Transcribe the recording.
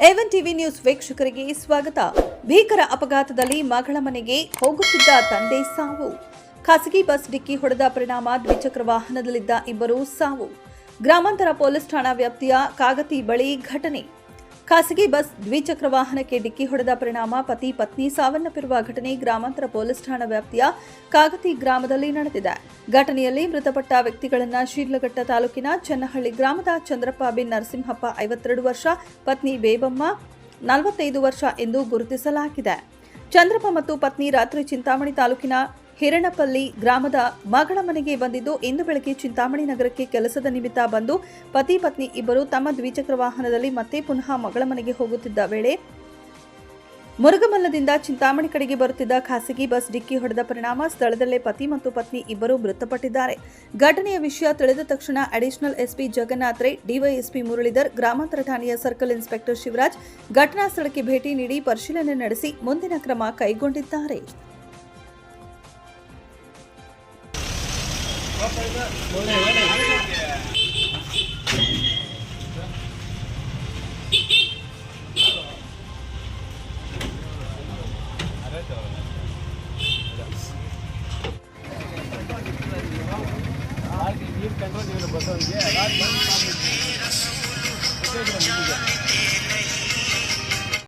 A one TV news ವೀಕ್ಷಕರಿಗೆ ಸ್ವಾಗತ. ಭೀಕರ ಅಪಘಾತದಲ್ಲಿ ಮಗಳ ಮನೆಗೆ ಹೋಗುತ್ತಿದ್ದ ತಂದೆ ಸಾವು. ಖಾಸಗಿ ಬಸ್ ಡಿಕ್ಕಿ ಹೊಡೆದ ಪರಿಣಾಮ ದ್ವಿಚಕ್ರ ವಾಹನದಲ್ಲಿದ್ದ ಇಬ್ಬರು ಸಾವು. ಗ್ರಾಮಾಂತರ ಪೊಲೀಸ್ ಠಾಣಾ ವ್ಯಾಪ್ತಿಯ ಕಾಗತಿ ಬಳಿ ಘಟನೆ. ಖಾಸಗಿ ಬಸ್ ದ್ವಿಚಕ್ರ ವಾಹನಕ್ಕೆ ಡಿಕ್ಕಿ ಹೊಡೆದ ಪರಿಣಾಮ. ಪತಿ ಪತ್ನಿ ಸಾವನ್ನಪ್ಪಿರುವ ಘಟನೆ ಗ್ರಾಮಾಂತರ ಪೊಲೀಸ್ ಠಾಣಾ ವ್ಯಾಪ್ತಿಯ ಕಾಗತಿ ಗ್ರಾಮದಲ್ಲಿ ನಡೆದಿದೆ. ಘಟನೆಯಲ್ಲಿ ಮೃತಪಟ್ಟ ವ್ಯಕ್ತಿಗಳನ್ನು ಶಿಡ್ಲಘಟ್ಟ ತಾಲೂಕಿನ ಚನ್ನಹಳ್ಳಿ ಗ್ರಾಮದ ಚಂದ್ರಪ್ಪ ಬಿನ್ ನರಸಿಂಹಪ್ಪ ಐವತ್ತೆರಡು ವರ್ಷ, ಪತ್ನಿ ಬೇಬಮ್ಮ ನಲವತ್ತೈದು ವರ್ಷ ಎಂದು ಗುರುತಿಸಲಾಗಿದೆ. ಚಂದ್ರಪ್ಪ ಮತ್ತು ಪತ್ನಿ ರಾತ್ರಿ ಚಿಂತಾಮಣಿ ತಾಲೂಕಿನ ಹಿರಣಪಲ್ಲಿ ಗ್ರಾಮದ ಮಗಳ ಮನೆಗೆ ಬಂದಿದ್ದು ಇಂದು ಬೆಳಗ್ಗೆ ಚಿಂತಾಮಣಿ ನಗರಕ್ಕೆ ಕೆಲಸದ ನಿಮಿತ್ತ ಬಂದು ಪತಿ ಪತ್ನಿ ಇಬ್ಬರು ತಮ್ಮ ದ್ವಿಚಕ್ರ ವಾಹನದಲ್ಲಿ ಮತ್ತೆ ಪುನಃ ಮಗಳ ಮನೆಗೆ ಹೋಗುತ್ತಿದ್ದ ವೇಳೆ ಮುರುಗಮಲ್ಲದಿಂದ ಚಿಂತಾಮಣಿ ಕಡೆಗೆ ಬರುತ್ತಿದ್ದ ಖಾಸಗಿ ಬಸ್ ಡಿಕ್ಕಿ ಹೊಡೆದ ಪರಿಣಾಮ ಸ್ಥಳದಲ್ಲೇ ಪತಿ ಮತ್ತು ಪತ್ನಿ ಇಬ್ಬರು ಮೃತಪಟ್ಟಿದ್ದಾರೆ. ಘಟನೆಯ ವಿಷಯ ತಿಳಿದ ತಕ್ಷಣ additional SP Jagannath Rai, DYSP Muralidhar, ಗ್ರಾಮಾಂತರ ಠಾಣೆಯ ಸರ್ಕಲ್ ಇನ್ಸ್ಪೆಕ್ಟರ್ ಶಿವರಾಜ್ ಘಟನಾ ಸ್ಥಳಕ್ಕೆ ಭೇಟಿ ನೀಡಿ ಪರಿಶೀಲನೆ ನಡೆಸಿ ಮುಂದಿನ ಕ್ರಮ ಕೈಗೊಂಡಿದ್ದಾರೆ. ನೀರು ಕಂಟ್ರೋಲ್ ಬಸವನಿಗೆ